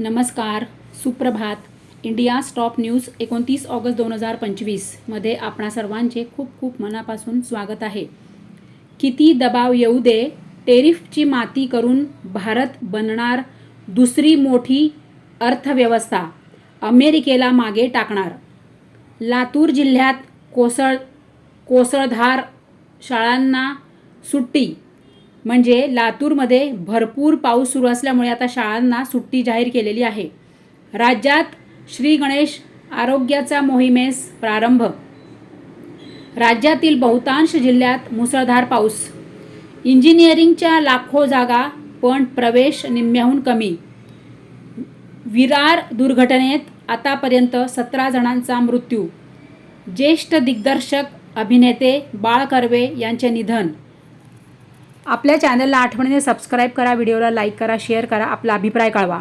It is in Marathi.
नमस्कार सुप्रभात. इंडिया स्टॉप न्यूज एकोणतीस ऑगस्ट दोन हजार पंचवीसमध्ये आपणा सर्वांचे खूप खूप मनापासून स्वागत आहे. किती दबाव येऊ दे टेरिफची माती करून भारत बनणार दुसरी मोठी अर्थव्यवस्था अमेरिकेला मागे टाकणार. लातूर जिल्ह्यात कोसळ कोसळधार शाळांना सुट्टी म्हणजे लातूरमध्ये भरपूर पाऊस सुरू असल्यामुळे आता शाळांना सुट्टी जाहीर केलेली आहे. राज्यात श्री गणेश आरोग्याचा मोहिमेस प्रारंभ. राज्यातील बहुतांश जिल्ह्यात मुसळधार पाऊस. इंजिनिअरिंगच्या लाखो जागा पण प्रवेश निम्म्याहून कमी. विरार दुर्घटनेत आतापर्यंत सतरा जणांचा मृत्यू. ज्येष्ठ दिग्दर्शक अभिनेते बाळ कर्वे यांचे निधन. आपल्या चॅनलला आठवणीने सबस्क्राईब करा व्हिडिओला लाईक करा शेअर करा आपला अभिप्राय कळवा.